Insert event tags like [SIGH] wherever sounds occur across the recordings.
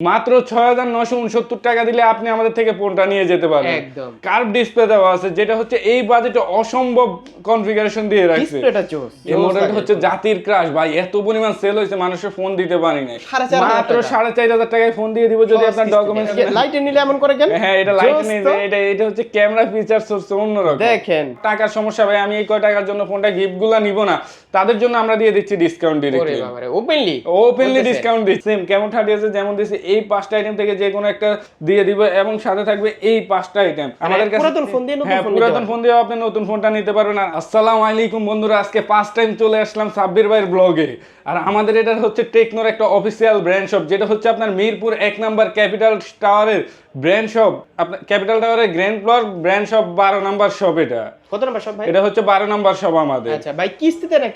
মাত্র ছয় হাজার নশো উনসত্তর টাকা দিলে আপনি আমাদের থেকে ফোনটা নিয়ে যেতে একদম। কার্ভ ডিসপ্লে দেওয়া আছে যেটা হচ্ছে এই বাজেটে অসম্ভব কনফিগারেশন দিয়ে রাখছে। এই মডেলটা হচ্ছে জাতির ক্রাশ ভাই এত পরিমাণ সেল হয়েছে মানুষের ফোন দিতে পারি নাই। মাত্র সাড়ে চার হাজার টাকায় ফোন দিয়ে দিব যদি আপনার ডকুমেন্টস লাইটে নিলে এমন করে কেন? হ্যাঁ এটা লাইট নেই এটা এটা হচ্ছে ক্যামেরা ফিচার্স হচ্ছে অন্যরকম। দেখেন। টাকার সমস্যা ভাই আমি এই কয় টাকার জন্য ফোনটা গিফটগুলা নিব না। তাদের জন্য আমরা দিয়ে দিচ্ছি discount directly openly openly discount দিচ্ছি। সেম কেমন থার্টি আছে যেমন দিচ্ছি এই পাঁচটা আইটেম থেকে যে কোনো একটা দিয়ে দিব এবং সাথে থাকবে এই পাঁচটা আইটেম আমাদের কাছে পুরাতন ফোন দিয়ে নতুন হ্যাঁ ফোন পুরাতন ফোন দিয়ে আপনি নতুন ফোনটা নিতে পারবেন। আর আসসালামু আলাইকুম বন্ধুরা আজকে ফার্স্ট টাইম চলে আসলাম সাব্বির ভাইয়ের ব্লগে আর আমাদের এটা হচ্ছে টেকনোর একটা অফিসিয়াল ব্র্যান্ড শপ যেটা হচ্ছে আপনার মিরপুর এক নাম্বার ক্যাপিটাল টাওয়ারের ব্র্যান্ড শপ আপনার ক্যাপিটাল টাওয়ারের গ্র্যান্ড ফ্লোর ব্র্যান্ড শপ বারো নাম্বার শপ এটা। কত নাম্বার সব ভাই? এটা হচ্ছে বারো নাম্বার শপ আমাদের। আচ্ছা ভাই কিস্তিতে না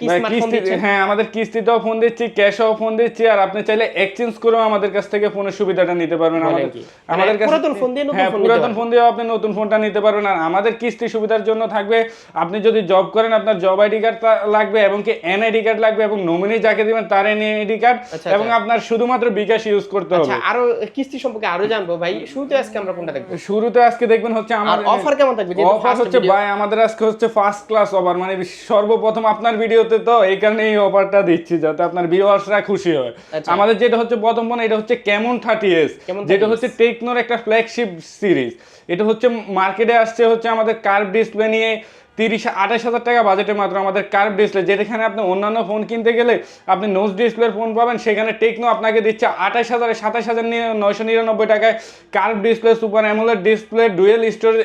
হ্যাঁ আমাদের কিস্তিতেও ফোন দিচ্ছি ক্যাশও ফোন দিচ্ছি আর আপনি চাইলে এক্সচেঞ্জ করেও আমাদের কাছ থেকে ফোনের সুবিধাটা নিতে পারবেন আমাদের আমাদের মানে কাছে পুরাতন ফোন দিয়ে হ্যাঁ পুরাতন ফোন দিয়েও আপনি নতুন ফোনটা নিতে পারবেন আর আমাদের কিস্তি সুবিধার জন্য থাকবে আপনি যদি জব করেন আপনার জব আইডি কার্ড লাগবে এবং কি এনআইডি কার্ড লাগবে এবং নমিনি যাকে দিবেন তার এনআইডি কার্ড আচ্ছা, এবং আচ্ছা। আপনার শুধুমাত্র বিকাশ ইউজ করতে আচ্ছা হবে। আরও কিস্তি সম্পর্কে আরও জানব ভাই। শুরুতে আজকে আমরা কোনটা দেখব? শুরুতে আজকে দেখবেন হচ্ছে আমার অফার কেমন থাকবে? অফার হচ্ছে ভাই আমাদের আজকে হচ্ছে ফার্স্ট ক্লাস অফার মানে সর্বপ্রথম আপনার ভিডিওতে তো এই কারণে এই অফারটা দিচ্ছি যাতে আপনার ভিউয়ার্সরা খুশি হয়। আচ্ছা। আমাদের যেটা হচ্ছে প্রথম মনে এটা হচ্ছে কেমন থার্টি এস যেটা হচ্ছে টেকনোর একটা ফ্ল্যাগশিপ সিরিজ এটা হচ্ছে মার্কেটে আসছে হচ্ছে আমাদের কার্ভ ডিসপ্লে নিয়ে তিরিশ, আঠাশ হাজার টাকা বাজেটের মাত্র আমাদের কার্ভ ডিসপ্লে যেখানে আপনি অন্যান্য ফোন কিনতে গেলে আপনি নোজ ডিসপ্লের ফোন পাবেন। সেখানে টেকনো আপনাকে দিচ্ছে আঠাশ হাজারে সাতাশ হাজার নশো নিরানব্বই টাকায় curve display super AMOLED display dual storage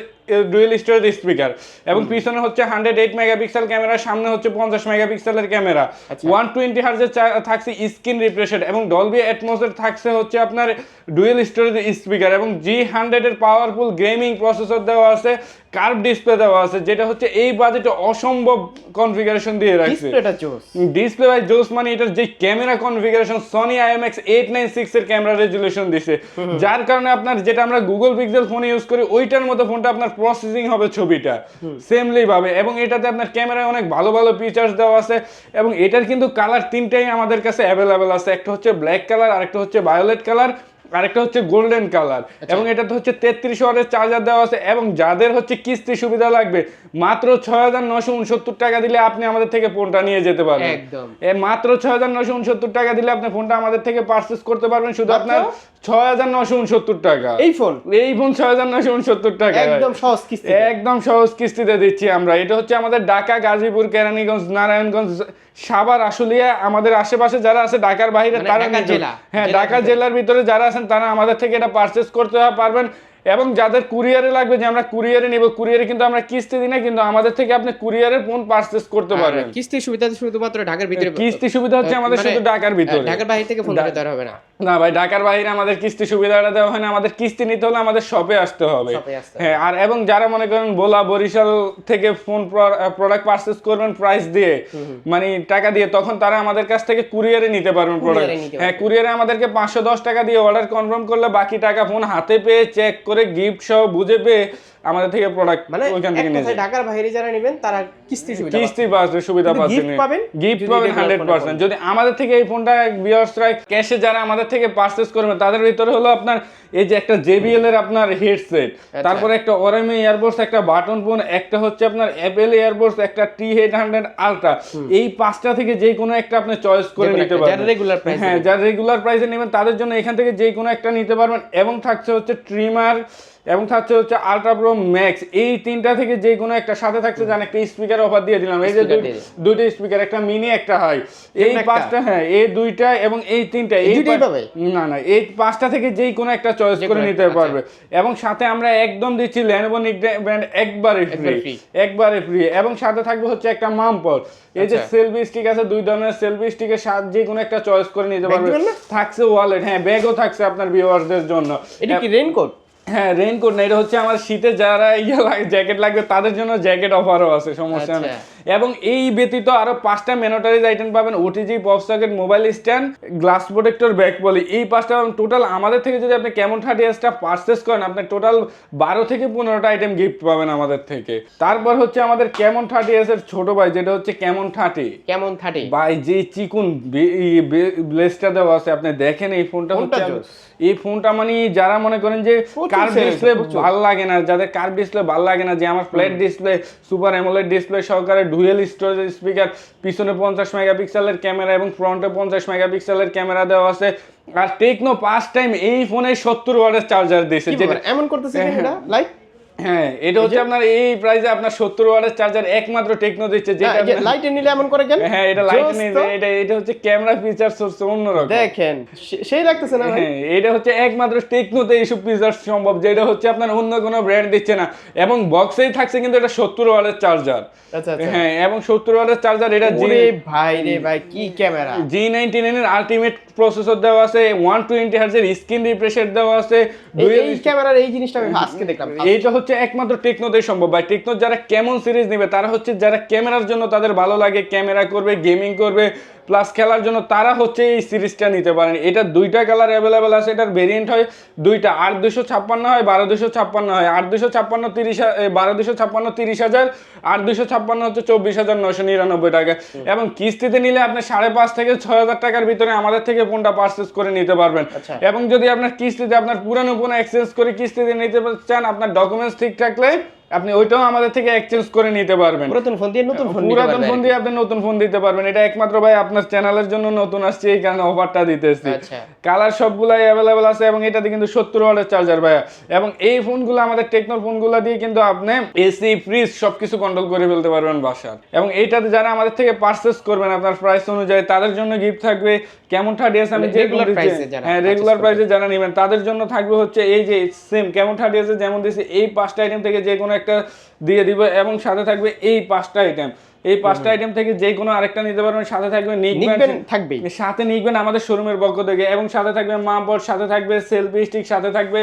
dual storage speaker এবং পিছনে হচ্ছে হান্ড্রেড এইট মেগাপিক্সেল ক্যামেরা সামনে হচ্ছে পঞ্চাশ মেগাপিক্সেলের ক্যামেরা। ওয়ান টোয়েন্টি হার্জের থাকছে স্ক্রিন রিফ্রেশেড এবং ডলবি অ্যাটমোসের থাকছে হচ্ছে আপনার ডুয়েল স্টোরেজ স্পিকার এবং জি হান্ড্রেডের পাওয়ারফুল গেমিং প্রসেসর দেওয়া আছে কার্ভ ডিসপ্লে দেওয়া আছে যেটা হচ্ছে এই বাজেটে অসম্ভব কনফিগারেশন দিয়ে রাখছে। ডিসপ্লে বাই জোস মানে এটার যে camera configuration Sony IMX eight nine six এর ক্যামেরা রেজুলেশন দিছে। যার কারণে আপনার যেটা আমরা গুগল পিক্সেল ফোনে ইউজ করি ওইটার মতো ফোনটা আপনার প্রসেসিং হবে ছবিটা। সেমলি ভাবে। এবং এটাতে আপনার ক্যামেরায় অনেক ভালো ভালো ফিচার্স দেওয়া আছে। এবং এটার কিন্তু কালার তিনটাই আমাদের কাছে অ্যাভেলেবেল আছে। একটা হচ্ছে ব্ল্যাক কালার আরেকটা হচ্ছে ভায়োলেট কালার আরেকটা হচ্ছে গোল্ডেন কালার এবং এটাতে হচ্ছে তেত্রিশ ওয়াটের চার্জার দেওয়া আছে এবং যাদের হচ্ছে কিস্তি সুবিধা লাগবে মাত্র ছয় হাজার নশো উনসত্তর টাকা দিলে আপনি আমাদের থেকে ফোনটা নিয়ে যেতে পারবেন। এ মাত্র ছয় হাজার নশো উনসত্তর টাকা দিলে আপনি ফোনটা আমাদের থেকে পারচেস করতে পারবেন শুধু আপনার ছয় হাজার নশো উনসত্তর টাকা। এই ফোন এই ফোন ছয় হাজার নশো উনসত্তর টাকা। একদম সহজ কিস্তি একদম সহজ কিস্তিতে দিচ্ছি আমরা। এটা হচ্ছে আমাদের ঢাকা গাজীপুর কেরানীগঞ্জ নারায়ণগঞ্জ সাভার আশুলিয়া আমাদের আশেপাশে যারা আছে ঢাকার বাইরে মানে তারা হ্যাঁ ঢাকা জেলার ভিতরে যারা আছেন তারা আমাদের থেকে এটা পারচেস করতে পারবেন। এবং যাদের কুরিয়ারে লাগবে যে আমরা কুরিয়ারে নেব কুরিয়ারে কিন্তু আমরা কিস্তি দিই না কিন্তু আমাদের থেকে আপনি কুরিয়ারে ফোন পারচেস করতে পারবেন। কিস্তির সুবিধা শুধুমাত্র ঢাকার ভিতরে কিস্তি সুবিধা হচ্ছে আমাদের মানে, শুধু ঢাকার ভিতরে। ঢাকার বাইরে থেকে ফোন করে হবে না। না ভাই ঢাকার বাইরে আমাদের কিস্তি সুবিধাটা দেওয়া হয় না আমাদের কিস্তি নিতে হলে আমাদের শপে আসতে হবে। হ্যাঁ আর এবং যারা মনে করেন বোলা বরিশাল থেকে ফোন প্রোডাক্ট পারচেস করবেন প্রাইস দিয়ে মানে টাকা দিয়ে তখন তারা আমাদের কাছ থেকে কুরিয়ারে নিতে পারবেন প্রোডাক্ট হ্যাঁ কুরিয়ারে আমাদেরকে পাঁচশো দশ টাকা দিয়ে অর্ডার কনফার্ম করলে বাকি টাকা ফোন হাতে পেয়ে চেক করে গিফট সহ বুঝে পেয়ে আমাদের থেকে প্রোডাক্ট মানে ওইখান থেকে নিয়ে ঢাকার বাইরে যারা নেবেন তারা কিস্তি সুবিধা। কিস্তি পাচ্ছে সুবিধা পাবেন। গিফট পাবেন regular হান্ড্রেড phone-এ পার্সেন্ট পাবেন। যদি আমাদের থেকে এই ফোনটা ভিউয়ার্সরা ক্যাশে যারা আমাদের থেকে পারচেস করবে তাদের ভিতরে হলো আপনার এই যে একটা জেবিএল এর আপনার হেডসেট আচ্ছা। তারপরে একটা ওরামি এয়ারবোর্স একটা বাটন ফোন একটা হচ্ছে আপনার অ্যাপেল এয়ারবোর্স একটা টি এইট হান্ড্রেড আলট্রা এই পাঁচটা থেকে যে কোনো একটা আপনি চয়েস করে নিতে পারবেন যারা price এ হ্যাঁ যারা রেগুলার প্রাইসে নেবেন তাদের জন্য এখান থেকে যে কোনো একটা নিতে পারবেন। এবং থাকছে হচ্ছে ট্রিমার এবং থাকছে হচ্ছে আলট্রা প্রো ম্যাক্স এই তিনটা থেকে যে কোনো একটা সাথে থাকছে জান একটা স্পিকার অফার দিয়ে দিলাম। এই যে। দুইটা স্পিকার একটা মিনি একটা হাই এই পাঁচটা হ্যাঁ এই দুইটা এবং এই তিনটা এই দুইটাই পাবে? না না এই পাঁচটা থেকে যেই কোনো একটা চয়েস করে নিতে আচ্ছা। পারবে। এবং সাথে আমরা একদম দিচ্ছি ল্যানোভো ব্র্যান্ড একবারে ফ্রি একবারে ফ্রি এবং সাথে থাকবে হচ্ছে একটা মামপল এই যে আচ্ছা। সেলফি স্টিক আছে দুই ধরনের সেলফি স্টিকের সাথে যে কোনো একটা চয়েস করে নিতে পারবে। থাকছে ওয়ালেট হ্যাঁ ব্যাগও থাকছে আপনার ভিউয়ারদের জন্য। এটা কি রেইনকোট হ্যাঁ রেইনকোট না, এটা হচ্ছে আমার শীতে যারা ইয়ে জ্যাকেট লাগবে তাদের জন্য জ্যাকেট অফারও আছে, সমস্যা নেই আচ্ছা। এবং এই ব্যতীত আরও পাঁচটা ম্যানোটারিজ আইটেম পাবেন OTG pop socket mobile stand glass protector back বলি এই পাঁচটা টোটাল আমাদের থেকে যদি আপনি কেমন থার্টি এসটা পারচেস করেন আপনি টোটাল বারো থেকে পনেরোটা আইটেম গিফট পাবেন আমাদের থেকে। তারপর হচ্ছে আমাদের কেমন থার্টি এস এর ছোট ভাই যেটা হচ্ছে কেমন থার্টি কেমন থার্টি ভাই যে চিকুন ব্লেসটা দেওয়া আছে আপনি দেখেন এই ফোনটা হচ্ছে এই ফোনটা মানে যারা মনে করেন যে কার্ভ ডিসপ্লে। ভালো লাগে না যাদের কার্ভ ডিসপ্লে ভালো লাগে না যে আমার flat display super AMOLED display সহকারে ডুয়েল স্টোরেজ স্পিকার পিছনে পঞ্চাশ মেগাপিক্সেলের ক্যামেরা এবং ফ্রন্টে পঞ্চাশ মেগাপিক্সেলের ক্যামেরা দেওয়া আছে। আর টেকনো পাঁচ টাইম এই ফোনে সত্তর ওয়াটের চার্জার দিয়েছে। যেটা এমন করতেছে লাইক হ্যাঁ এটা হচ্ছে আপনার এই প্রাইসে আপনার সত্তর ওয়াটের চার্জার একমাত্র টেকনো দিচ্ছে যেটা লাইটে নিলে এমন করে কেন? হ্যাঁ এটা লাইট তো। এটা এটা হচ্ছে ক্যামেরা ফিচার্স হচ্ছে অন্যরকম। দেখেন সেই লাগতেছে না ভাই? হ্যাঁ এটা হচ্ছে একমাত্র টেকনোতে এইসব ফিচার্স সম্ভব যেটা হচ্ছে আপনার অন্য কোনো ব্র্যান্ড দিচ্ছে না। এবং বক্সেই থাকছে কিন্তু এটা সত্তর ওয়াটের চার্জার আচ্ছা আচ্ছা। হ্যাঁ এবং সত্তর ওয়াটের চার্জার এটা জি ভাই রে ভাই কি ক্যামেরা জি নাইনটি নাইনের আলটিমেট প্রসেসর দেওয়া আছে ওয়ান টোয়েন্টি হার্জের স্ক্রিন রিফ্রেশের দেওয়া আছে এই ক্যামেরার এই জিনিসটা আমি আজকে দেখলাম এইটা হচ্ছে একমাত্র টেকনোতেই সম্ভব। ভাই টেকনো যারা কেমন সিরিজ নেবে, তারা হচ্ছে যারা ক্যামেরার জন্য তাদের ভালো লাগে, ক্যামেরা করবে গেমিং করবে প্লাস খেলার জন্য তারা হচ্ছে এই সিরিজটা নিতে পারেন। এটা দুইটা কালার অ্যাভেলেবেল আছে এটার ভেরিয়েন্ট হয় দুইটা। আট দুশো ছাপ্পান্ন হয় বারো দুশো ছাপ্পান্ন হয়। আট দুশো ছাপ্পান্ন তিরিশ বারো দুশো ছাপ্পান্ন তিরিশ হাজার। আট দুশো ছাপ্পান্ন হচ্ছে চব্বিশ হাজার নশো নিরানব্বই টাকা। এবং কিস্তিতে নিলে আপনি সাড়ে পাঁচ থেকে ছয় হাজার টাকার ভিতরে আমাদের থেকে ফোনটা পারচেস করে নিতে পারবেন। আচ্ছা। এবং যদি আপনার কিস্তিতে আপনার পুরানো ফোন এক্সচেঞ্জ করে কিস্তিতে নিতে চান আপনার ডকুমেন্টস ঠিক থাকলে আপনি ওইটাও আমাদের থেকে এক্সচেঞ্জ করে নিতে পারবেন। পুরাতন ফোন দিয়ে নতুন ফোন পুরাতন ফোন দিয়ে আপনি নতুন ফোন দিতে পারবেন। এটা একমাত্র ভাই আপনার চ্যানেলের জন্য নতুন আসছে এই কারণে অফারটা দিতেছি। আচ্ছা। কালার সবগুলাই অ্যাভেলেবেল আছে এবং এটাতে কিন্তু সত্তর ওয়াটের চার্জার ভাইয়া। এবং এই ফোনগুলো আমাদের টেকনোর ফোনগুলো দিয়ে কিন্তু আপনি এসি ফ্রিজ সবকিছু কন্ট্রোল করে ফেলতে পারবেন বাসার। এবং এইটাতে যারা আমাদের থেকে পারচেস করবেন আপনার প্রাইস অনুযায়ী তাদের জন্য গিফট থাকবে। কেমন থার্টি এস আমি যে regular দিচ্ছি- price এ যারা হ্যাঁ রেগুলার। প্রাইসে যারা নেবেন তাদের জন্য থাকবে হচ্ছে এই যে সেম কেমন থার্টি এসে যেমন দিয়েছে এই পাঁচটা আইটেম থেকে যে কোনো একটা দিয়ে দিব এবং সাথে থাকবে এই পাঁচটা আইটেম এই পাঁচটা আইটেম থেকে যে কোনো আরেকটা নিতে পারবেন সাথে থাকবে নিকবেন থাকবে সাথে নিকবেন আমাদের শোরুমের পক্ষ থেকে এবং সাথে থাকবে মা বোর্ড সাথে থাকবে সেলফি স্টিক সাথে থাকবে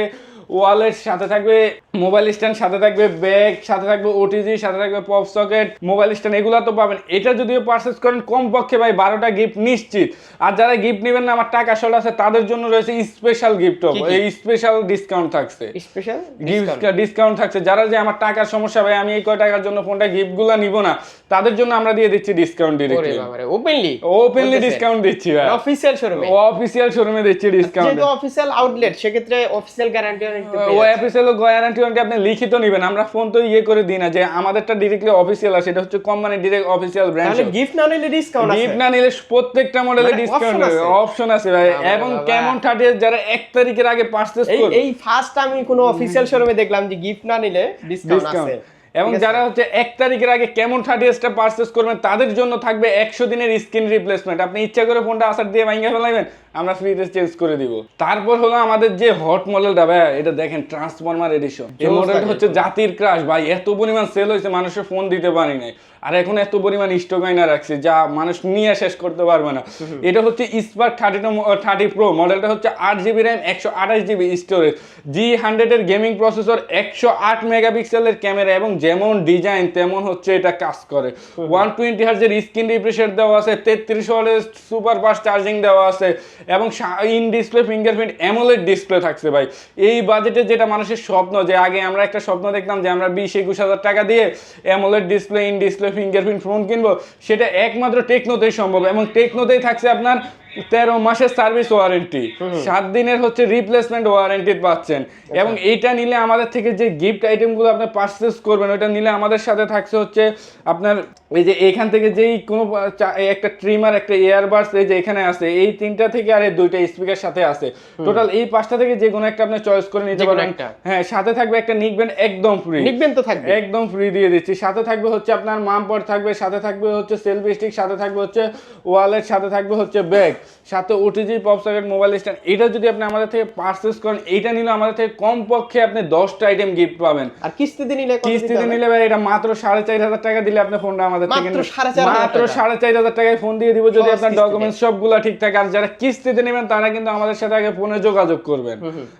ওয়ালেট সাথে থাকবে মোবাইল স্ট্যান্ড সাথে থাকবে ব্যাগ সাথে থাকবে ওটিজি সাথে থাকবে পপ সকেট মোবাইল স্ট্যান্ড এগুলো তো পাবেন। এটা যদিও পারচেস করেন কম পক্ষে ভাই বারোটা গিফট নিশ্চিত। আর যারা গিফট নেবেন না আমার টাকা সল আছে তাদের জন্য রয়েছে স্পেশাল গিফট? এই স্পেশাল ডিসকাউন্ট থাকছে। স্পেশাল গিফট ডিসকাউন্ট থাকছে। যারা যে আমার টাকার সমস্যা ভাই আমি এই কয় টাকার জন্য ফোনটা গিফটগুলা নিব না তাদের জন্য আমরা দিয়ে দিচ্ছি discount directly openly openly discount দিচ্ছি ভাই। অফিসিয়াল শোরুমে অফিসিয়াল শোরুমে দিচ্ছি ডিসকাউন্ট যেহেতু অফিসিয়াল আউটলেট সেক্ষেত্রে অফিসিয়াল গ্যারান্টি গ্যারান্টি ওয়ারেন্টি আপনি লিখিত নেবেন আমরা ফোন তো ইয়ে করে দিই না যে আমাদেরটা ডিরেক্টলি অফিসিয়াল আছে এটা হচ্ছে কোম্পানি ডিরেক্ট অফিসিয়াল ব্র্যান্ড তাহলে গিফট না নিলে ডিসকাউন্ট আছে? গিফট না নিলে প্রত্যেকটা মডেলে মানে ডিসকাউন্ট অপশন আছে? ভাই। এবং কেমন থার্টি যারা এক তারিখের আগে পারচেজ এই করবে। এই ফার্স্ট আমি কোনো অফিসিয়াল শোরুমে দেখলাম যে গিফট না নিলে ডিসকাউন্ট ডিসকাউন্ট আছে। এবং যারা হচ্ছে এক তারিখের আগে কেমন থার্টি এসটা পারচেস করবেন তাদের জন্য থাকবে একশো দিনের স্ক্রিন রিপ্লেসমেন্ট আপনি ইচ্ছা করে ফোনটা আসার দিয়ে ভাঙিয়ে ফেলাইবেন আমরা ফ্রিতে চেঞ্জ করে দিব। তারপর হলো আমাদের যে হট মডেলটা ভাই এটা দেখেন ট্রান্সফরমার এডিশন এই মডেলটা হচ্ছে জাতির ক্রাশ ভাই এত পরিমাণ সেল হয়েছে মানুষের ফোন দিতে পারি নাই। আর এখন এত পরিমাণ স্টক আইনা রাখছে যা মানুষ নিয়ে শেষ করতে পারবে না। এটা হচ্ছে স্পার্ক থার্টি থার্টি প্রো মডেলটা হচ্ছে আট জিবি র্যাম একশো আঠাশ জিবি স্টোরেজ জি হান্ড্রেডের গেমিং প্রসেসর একশো আট মেগাপিক্সেলের ক্যামেরা এবং যেমন ডিজাইন তেমন হচ্ছে এটা কাজ করে। ওয়ান টোয়েন্টি হার্জের স্ক্রিন রিফ্রেশার দেওয়া আছে তেত্রিশ ওয়াটের সুপার ফাস্ট চার্জিং দেওয়া আছে। এবং in display fingerprint AMOLED display থাকছে ভাই। এই বাজেটে যেটা মানুষের স্বপ্ন, যে আগে আমরা একটা স্বপ্ন দেখতাম যে আমরা বিশ, একুশ হাজার টাকা দিয়ে AMOLED display in display fingerprint phone কিনবো, সেটা একমাত্র টেকনোতেই সম্ভব এবং টেকনোতেই থাকছে আপনার তেরো মাসের সার্ভিস ওয়ারেন্টি। সাত দিনের হচ্ছে রিপ্লেসমেন্ট ওয়ারেন্টি পাচ্ছেন। এবং এইটা নিলে আমাদের থেকে যে গিফট আইটেমগুলো আপনি পারচেস করবেন ওইটা নিলে আমাদের সাথে থাকছে হচ্ছে আপনার এই যে এখান থেকে যেই কোনো একটা ট্রিমার একটা এয়ারবাডস এই যে এখানে আছে এই তিনটা থেকে আর এই দুইটা স্পিকার সাথে আছে। টোটাল এই পাঁচটা থেকে যে কোনো একটা আপনি চয়েস করে নিতে পারেন হ্যাঁ সাথে থাকবে একটা নিকবেন একদম ফ্রি নিকবেন তো থাকবে। একদম ফ্রি দিয়ে দিচ্ছি। সাথে থাকবে হচ্ছে আপনার মাম পড থাকবে সাথে থাকবে হচ্ছে সেলফি স্টিক সাথে থাকবে হচ্ছে ওয়ালেট সাথে থাকবে হচ্ছে ব্যাগ সাথে OTG pop socket mobile stand এটা যদি আপনি আমাদের থেকে পারচেস করেন এইটা নিলে আমাদের থেকে কমপক্ষে আপনি দশটা আইটেম গিফট পাবেন। আর কিস্তিতে নিলে কিস্তিতে নিলে ভাই এটা মাত্র সাড়ে চার হাজার টাকা দিলে আপনি ফোনটা আমাদের থেকে মাত্র সাড়ে চার হাজার টাকায় ফোন দিয়ে দিব যদি আপনার ডকুমেন্টস সবগুলা ঠিক থাকে আর যারা কিস্তিতে নেবেন তারা কিন্তু আমাদের সাথে আগে ফোনে যোগাযোগ করবেন।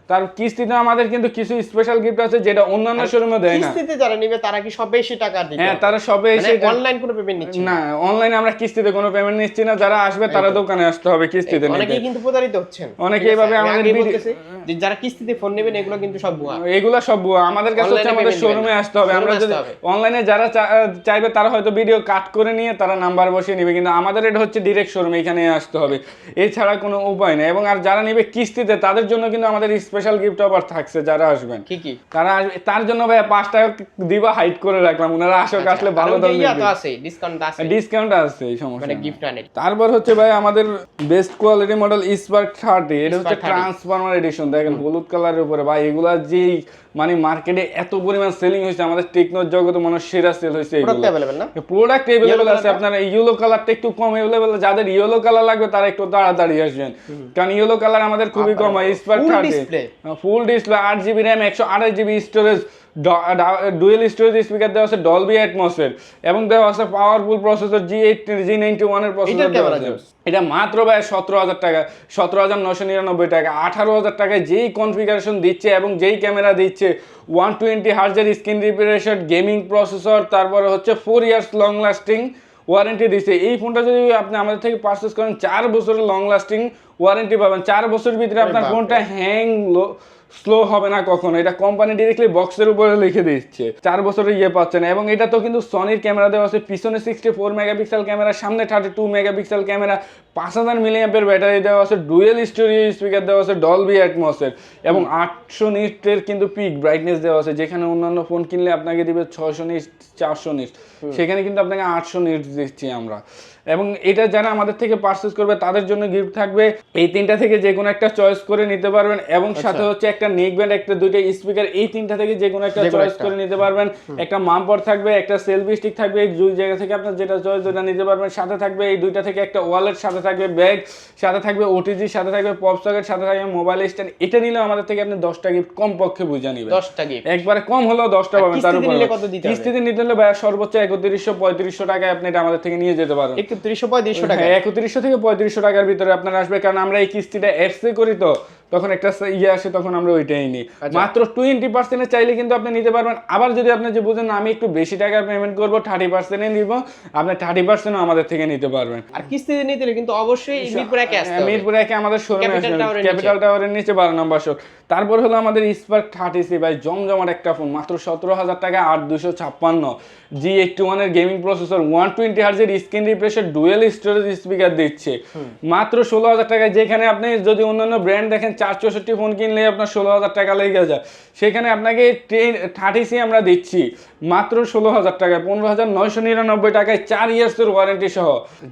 তার কিস্তিতে আমাদের কিন্তু কিছু স্পেশাল গিফট আছে যেটা অন্যান্য শোরুমে দেয় না। কিস্তিতে যারা নিবে তারা কি সব বেশি টাকা দিবে? হ্যাঁ তারা সবে এসে অনলাইন কোনো পেমেন্ট নিচ্ছে না? না অনলাইনে আমরা কিস্তিতে কোনো পেমেন্ট নিচ্ছি না। যারা আসবে তারা দোকানে আসতে হবে কিস্তিতে নিতে। অনেকেই কিন্তু প্রতারিত হচ্ছেন। অনেকে এভাবে আমাদের যে যারা কিস্তিতে ফোন নেবেন এগুলো কিন্তু সব ভুয়া। এগুলা সব ভুয়া। আমাদের কাছে হচ্ছে আমাদের শোরুমে আসতে হবে। আমরা যদি অনলাইনে যারা চাইবে তারা হয়তো ভিডিও কাট করে নিয়ে তারা নাম্বার বসিয়ে নেবে। কিন্তু আমাদের এটা হচ্ছে ডিরেক্ট শোরুমে এখানে আসতে হবে। এছাড়া কোনো উপায় নেই। এবং আর যারা নেবে কিস্তিতে তাদের জন্য কিন্তু আমাদের স্পেশাল গিফট অফার থাকছে যারা আসবেন। কি কি? তারা আসবে তার জন্য ভাই পাঁচ টাকা দিবা হাইট করে রাখলাম। ওনারা আসক আসলে ভালো আচ্ছা, ইয়া তো দাম আছে ডিসকাউন্ট আছে। ডিসকাউন্ট আছে এই সমস্যা মানে গিফট আনে তারপর হচ্ছে ভাই আমাদের best quality model Spark thirty এটা হচ্ছে 30 এডিশন দেখেন হলুদ কালারের উপরে ভাই এগুলা যেই মানে মার্কেটে এত পরিমাণ সেলিং হয়েছে আমাদের টেকনোর জগতে মনে সেরা সেল হয়েছে প্রোডাক্ট এভেলেবেল আছে? আপনার ইয়েলো কালারটা একটু কম এভেলেবেল যাদের ইয়েলো কালার লাগবে তারা একটু তাড়াতাড়ি আসবেন। কারণ ইয়েলো কালার আমাদের খুবই কম হয় স্পার্ক? ফুল ডিসপ্লে আট জিবি র্যাম একশো আঠাশ GB storage dual storage speaker দেওয়া আছে ডলবি অ্যাটমসের এবং দেওয়া আছে powerful processor G eight G ninety ওয়ানের প্রসেসর দেওয়া আছে। এটা মাত্র ভাই সতেরো হাজার টাকা সতেরো হাজার নশো নিরানব্বই টাকা আঠারো হাজার টাকায় যেই কনফিগারেশন দিচ্ছে এবং যেই ক্যামেরা দিচ্ছে ওয়ান টোয়েন্টি হার্জের স্ক্রিন রিফ্রেশার গেমিং প্রসেসর তারপরে হচ্ছে four years long lasting warranty দিচ্ছে। এই ফোনটা যদি আপনি আমাদের থেকে পারচেস করেন চার বছরের লং লাস্টিং ওয়ারেন্টি পাবেন। চার বছরের ভিতরে আপনার ফোনটা হ্যাং স্লো হবে না কখনো। এটা কোম্পানি ডিরেক্টলি বক্সের উপরে লিখে দিচ্ছে। চার বছরের ইয়ে পাচ্ছে না। এবং এটা তো কিন্তু সনির ক্যামেরা দেওয়া আছে। পিছনে সিক্সটি ফোর মেগাপিক্সেল ক্যামেরা সামনে থার্টি টু মেগাপিক্সেল ক্যামেরা পাঁচ হাজার মিলিয়ামের ব্যাটারি দেওয়া আছে। ডুয়েল স্টোরি স্পিকার দেওয়া আছে ডলবি অ্যাটমসের এবং আটশো নিটের কিন্তু পিক ব্রাইটনেস দেওয়া আছে। যেখানে অন্যান্য ফোন কিনলে আপনাকে দিবে ছশো নিট চারশো নিট। সেখানে কিন্তু আপনাকে আটশো নিট দিচ্ছি আমরা। এবং এটা যারা আমাদের থেকে পারচেস করবে তাদের জন্য গিফট থাকবে। এই তিনটা থেকে যে কোনো একটা চয়েস করে নিতে পারবেন এবং সাথে হচ্ছে একটা নেক ব্যান্ড একটা দুইটা স্পিকার এই তিনটা থেকে যে কোনো একটা চয়েস করে নিতে পারবেন। একটা মাম্পর থাকবে একটা সেলফি স্টিক থাকবে এই দুই জায়গা থেকে আপনার যেটা চয়েস ওটা নিতে পারবেন। সাথে থাকবে এই দুইটা থেকে একটা ওয়ালেট সাথে থাকবে ব্যাগ সাথে থাকবে ওটিজি সাথে থাকবে পপ সকেট সাথে থাকবে মোবাইল স্ট্যান্ড এটা নিলেও আমাদের থেকে আপনি দশটা গিফট কম পক্ষে বুঝে নেবেন। দশটা গিফট একবারে কম হলেও দশটা পাবেন তার উপরে? কিস্তিতে নিতে হলে ভাই সর্বোচ্চ একত্রিশশো পঁয়ত্রিশশো টাকায় আপনি এটা আমাদের থেকে নিয়ে যেতে পারেন। একত্রিশশো তিরিশশো পঁয়ত্রিশশো টাকা হ্যাঁ একত্রিশশো থেকে পঁয়ত্রিশশো টাকার ভিতরে আপনার আসবে কারণ আমরা এই কিস্তিটা অ্যাপসে করি তো। তখন একটা ইয়ে আসে তখন আমরা ওইটাই নিই। আচ্ছা। মাত্র টোয়েন্টি পার্সেন্টে চাইলে কিন্তু আপনি নিতে পারবেন। আবার যদি আপনি যে বুঝেন আমি একটু বেশি টাকা পেমেন্ট করব থার্টি পার্সেন্টে নিব আপনি থার্টি পার্সেন্টও আমাদের থেকে নিতে পারবেন। আর কিস্তিতে নিতে কিন্তু অবশ্যই মিরপুর একে আসতে মিরপুর একে আমাদের শোরুমে আসবেন ক্যাপিটাল টাওয়ারের নিচে। বারো নম্বর শো তারপর হলো আমাদের স্পার্ক থার্টি সি ভাই জমজমাট একটা ফোন মাত্র সতেরো হাজার টাকা আট দুশো ছাপ্পান্ন জি এইটটি ওয়ানের গেমিং প্রসেসর ওয়ান টোয়েন্টি হার্জের স্ক্রিন রিফ্রেশের ডুয়েল স্টোরেজ স্পিকার দিচ্ছে। মাত্র ষোলো হাজার টাকায় যেখানে আপনি যদি অন্যান্য ব্র্যান্ড দেখেন চার চৌষট্টি ফোন কিনলে আপনার ষোলো হাজার টাকা লেগে যায়। সেখানে আপনাকে টেন থার্টি সি আমরা দিচ্ছি। মাত্র ষোলো হাজার টাকায় পনেরো হাজার নয়শো নিরানব্বই টাকায় চার ইয়ার্সের ওয়ারেন্টি সহ।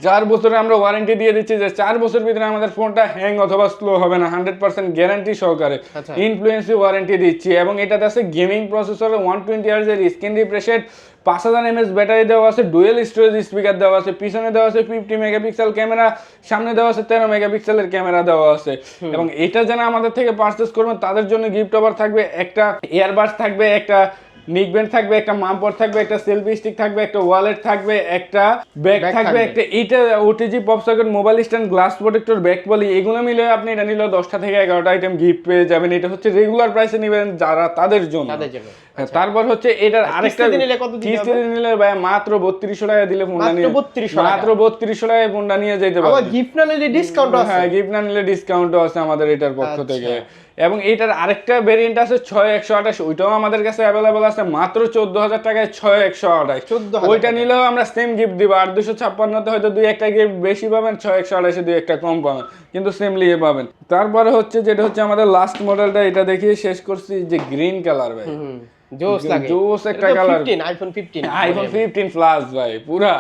চার বছরে আমরা ওয়ারেন্টি দিয়ে দিচ্ছি যে চার বছর ভিতরে আমাদের ফোনটা হ্যাং অথবা স্লো হবে না হান্ড্রেড পার্সেন্ট গ্যারান্টি সহকারে আচ্ছা। ইনফ্লুয়েন্সি ওয়ারেন্টি দিচ্ছি এবং এটাতে আছে গেমিং প্রসেসর ওয়ান টোয়েন্টি ইয়ার্সের স্ক্রিন রিফ্রেশেড পাঁচ হাজার এমএস ব্যাটারি দেওয়া আছে ডুয়েল স্টোরেজ স্পিকার দেওয়া আছে পিছনে দেওয়া আছে ফিফটি মেগাপিক্সেল ক্যামেরা সামনে দেওয়া আছে তেরো মেগাপিক্সেলের ক্যামেরা দেওয়া আছে। এবং এটা যারা আমাদের থেকে পারচেস করবেন তাদের জন্য গিফট অফার থাকবে একটা এয়ারবাস থাকবে একটা নিকব্যান্ড থাকবে একটা মাম্পর থাকবে একটা সেলফি স্টিক থাকবে একটা ওয়ালেট থাকবে একটা ব্যাগ থাকবে। একটা এইটা OTG pop socket mobile stand glass protector bag বলি এগুলো মিলে আপনি এটা নিলে দশটা থেকে এগারোটা আইটেম গিফট পেয়ে যাবেন। এটা হচ্ছে রেগুলার প্রাইসে নেবেন যারা তাদের জন্য। হ্যাঁ, তারপর হচ্ছে এটার আরেকটা কিস্তিতে নিলে ভাই মাত্র বত্রিশশো টাকা দিলে ফোনটা নিয়ে 3200 মাত্র বত্রিশশো টাকায় ফোনটা নিয়ে যেতে পারবেন গিফট না নিলে ডিসকাউন্ট আছে। হ্যাঁ গিফট না নিলে ডিসকাউন্টও আছে আমাদের এটার পক্ষ আচ্ছা। থেকে। এবং এটার আরেকটা ভেরিয়েন্ট আছে ছয় একশো আঠাশ ওইটাও আমাদের কাছে অ্যাভেলেবল আছে মাত্র চোদ্দ হাজার টাকায় ছয় একশো আঠাশ। 14,000 ওইটা নিলেও আমরা সেম গিফট দিব আর দুশো ছাপ্পান্নতে হয়তো দুই একটা গিফট বেশি পাবেন ছয় একশো আঠাশে দুই একটা কম পাবেন কিন্তু সেম লিয়ে পাবেন। তারপরে হচ্ছে যেটা হচ্ছে আমাদের লাস্ট মডেলটা এটা দেখিয়ে শেষ করছি যে গ্রিন কালার ভাই। জোস লাগে। জোস একটা colour। IPhone fifteen iPhone fifteen plus ভাই পুরা।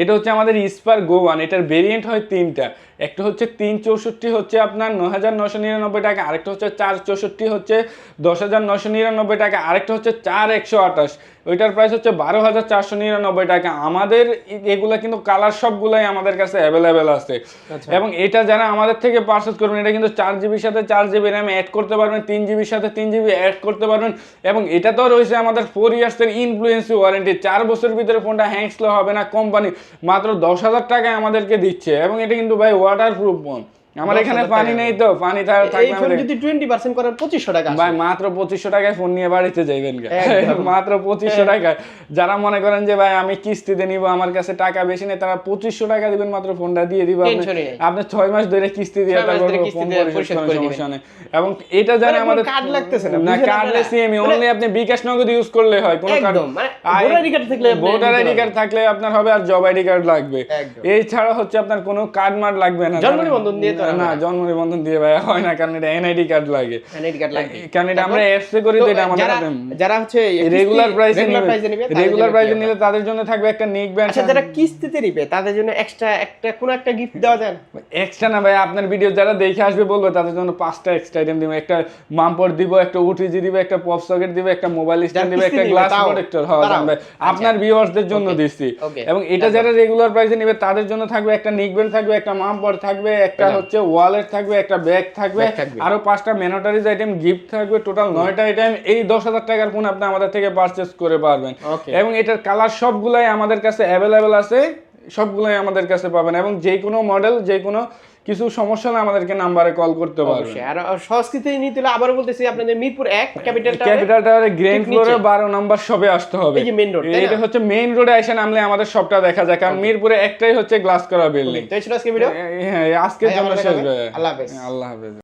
এটা হচ্ছে আমাদের ইস্পার গো ওয়ান এটার ভেরিয়েন্ট হয় তিনটা। একটা হচ্ছে তিন চৌষট্টি হচ্ছে আপনার ন হাজার নশো নিরানব্বই টাকা, আরেকটা হচ্ছে চার চৌষট্টি হচ্ছে দশ হাজার নশো নিরানব্বই টাকা, আরেকটা হচ্ছে চার একশো আঠাশ। ওইটার প্রাইস হচ্ছে বারো হাজার চারশো নিরানব্বই টাকা। আমাদের এগুলা কিন্তু কালার সবগুলাই আমাদের কাছে অ্যাভেলেবেল আছে। এবং এটা যারা আমাদের থেকে পারচেস করবেন এটা কিন্তু চার জিবির সাথে চার জিবি র্যাম অ্যাড করতে পারবেন তিন জিবির সাথে তিন জিবি অ্যাড করতে পারবেন। এবং এটা তো রয়েছে আমাদের ফোর ইয়ার্সের ইনফ্লুয়েন্সি ওয়ারেন্টি চার বছরের ভিতরে ফোনটা হ্যাং স্লো হবে না কোম্পানি মাত্র দশ হাজার টাকায় আমাদেরকে দিচ্ছে। এবং এটা কিন্তু ভাই ওয়াটার প্রুফ ফোন আমার এখানে পানি নেই তো পানি থাক- এই ফোন যদি টোয়েন্টি পার্সেন্ট করেন পঁচিশশো টাকা ভাই মাত্র পঁচিশশো টাকায় ফোন নিয়ে বাড়িতে যাইবেন [LAUGHS] মাত্র পঁচিশশো টাকায়। যারা মনে করেন যে ভাই আমি কিস্তিতে নিব আমার কাছে টাকা বেশি নেই তারা পঁচিশশো টাকা দিবেন মাত্র ফোনটা দিয়ে দিব। আপনি ছয় মাস ধরে কিস্তি দিয়ে সমস্যা নেই। এবং এটা জানে মানে আমাদের card লাগতেছে না, না কার্ডলেস? সিএমই অনলি আপনি বিকাশ নগদ ইউজ করলে হয় কোনো কার্ড ID card থাকলে ভোটার আইডি কার্ড থাকলে আপনার হবে আর জব আইডি কার্ড লাগবে। এই ছাড়া হচ্ছে আপনার কোনো কার্ড মার্ড লাগবে না জন্ম নিবন্ধন দিয়ে না জন্ম নিবন্ধন দিয়ে ভাই হয় না কারণ এটা এনআইডি কার্ড লাগে। এনআইডি কার্ড লাগবে কারণ এটা আমরা? অ্যাপসে করি তো এটা আমাদের যারা হচ্ছে রেগুলার প্রাইসে রেগুলার নিবে। রেগুলার জন্য প্রাইসে নিলে তাদের জন্য থাকবে একটা নিক ব্যান্ড আচ্ছা যারা কিস্তিতে নিবে তাদের জন্য এক্সট্রা একটা কোনো একটা গিফট দেওয়া যায় না? এক্সট্রা না ভাই আপনার ভিডিও যারা দেখে আসবে বলবে তাদের জন্য পাঁচটা এক্সট্রা আইটেম দিব। একটা মাম্পর দিব একটা ওটিজি দিব একটা পপ সকেট দিব একটা মোবাইল স্ট্যান্ড দিব একটা গ্লাস? প্রোটেক্টর? ভাই আপনার ভিউয়ার্সদের জন্য দিচ্ছি। এবং এটা যারা রেগুলার প্রাইসে নিবে তাদের জন্য থাকবে একটা নিক ব্যান্ড থাকবে একটা মাম্পর থাকবে একটা। হচ্ছে ওয়ালেট থাকবে একটা ব্যাগ থাকবে আরও পাঁচটা ম্যানোটারিজ আইটেম গিফট থাকবে টোটাল নয়টা আইটেম এই দশ হাজার টাকার ফোন আপনি আমাদের থেকে পারচেস করে পারবেন। এবং এটার কালার সবগুলাই আমাদের কাছে অ্যাভেলেবেল আছে সবগুলাই আমাদের কাছে পাবেন। এবং যে কোনো মডেল যে কোনো কিছু সমস্যা হলে আমাদেরকে নাম্বারে কল করতে পারবেন। আর সংস্কৃতি নিতে হলে আবারও বলতেছি আপনাদের মিরপুর এক ক্যাপিটাল ক্যাপিটাল টাওয়ারে গ্র্যান্ড ফ্লোরে নিচে। বারো নাম্বার সবে আসতে হবে। এই যে মেইন রোড তাই এটা হচ্ছে মেইন রোডে এসে নামলে আমাদের সবটা দেখা যায়। কারণ মিরপুরে একটাই হচ্ছে গ্লাস করা বিল্ডিং তো এই ছিল আজকে ভিডিও হ্যাঁ আজকের জন্য শেষ। আল্লাহ হাফেজ। আল্লাহ হাফেজ।